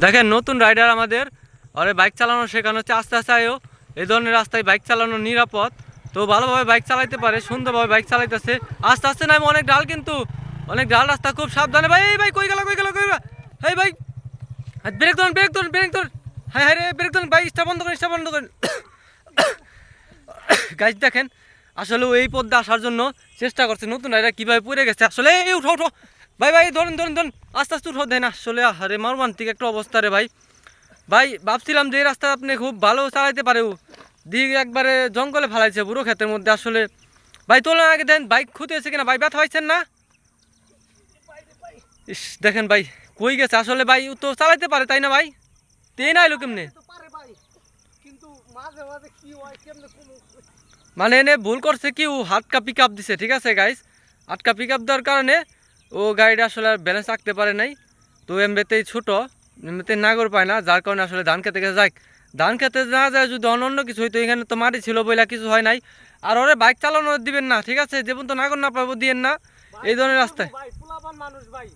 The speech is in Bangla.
দেখেন, নতুন রাইডার আমাদের। আরে বাইক চালানো শেখানো হচ্ছে, আস্তে আস্তে আয়ো। এই ধরনের রাস্তায় বাইক চালানো নিরাপদ। তো ভালোভাবে বাইক চালাইতে পারে, সুন্দরভাবে বাইক চালাইতেছে। আস্তে আস্তে নামে অনেক ডাল কিন্তু। অনেক ডাল রাস্তা খুব সাবধানে। ভাই, এই ভাই, কই গেল কই গেল কই গেল? এই ভাই। ব্রেক ধরুন ব্রেক ধরুন ব্রেক ধরুন। হ্যাঁ হ্যাঁ রে ব্রেক ধরুন। বাইক স্টা বন্ধ করেন, স্টা বন্ধ করেন। গাছ দেখেন, আসলে এই পথে আসার জন্য চেষ্টা করছে নতুন রাইডার কীভাবে পড়ে গেছে। আসলে এই, উঠো উঠো। ভাই ভাই ধরুন ধরুন ধরুন। আস্তে আস্তে উঠো না আসলে। আরে মর্মান্তিক একটা অবস্থা রে ভাই। ভাই ভাবছিলাম যে এই রাস্তা আপনি খুব ভালো চালাইতে পারে দিক একবারে জঙ্গলে ফেলাইছে বুড়ো ক্ষেতের মধ্যে আসলে। ভাই তোলার আগে দেন বাইক ক্ষতি হয়েছে কিনা? ভাই ব্যথা হয়েছেন না? ইস দেখেন ভাই কই গেছে? আসলে ভাই ও তো চালাইতে পারে তাই না ভাই? তেই না এলো কেমনে তো মানে এনে ভুল করছে কি ও হাটকা পিক আপ দিছে ঠিক আছে গাইস হাটকা পিক আপ দেওয়ার কারণে ও গাড়িটা আসলে আর ব্যালেন্স রাখতে পারে নাই। তো এমনিতেই ছোটো এমনিতে নাগর পায় না, যার কারণে আসলে ধান খেতে গেছে। যাক, ধান খেতে না যায় যদি অন্য অন্য কিছু হইতো, এখানে তো মাটি ছিল বইলা কিছু হয় নাই। আর ওরে বাইক চালানো দিবেন না, ঠিক আছে? যেমন তো নাগর না পাবো, দিয়েন না। এই ধরনের রাস্তায়। মানুষ ভাই।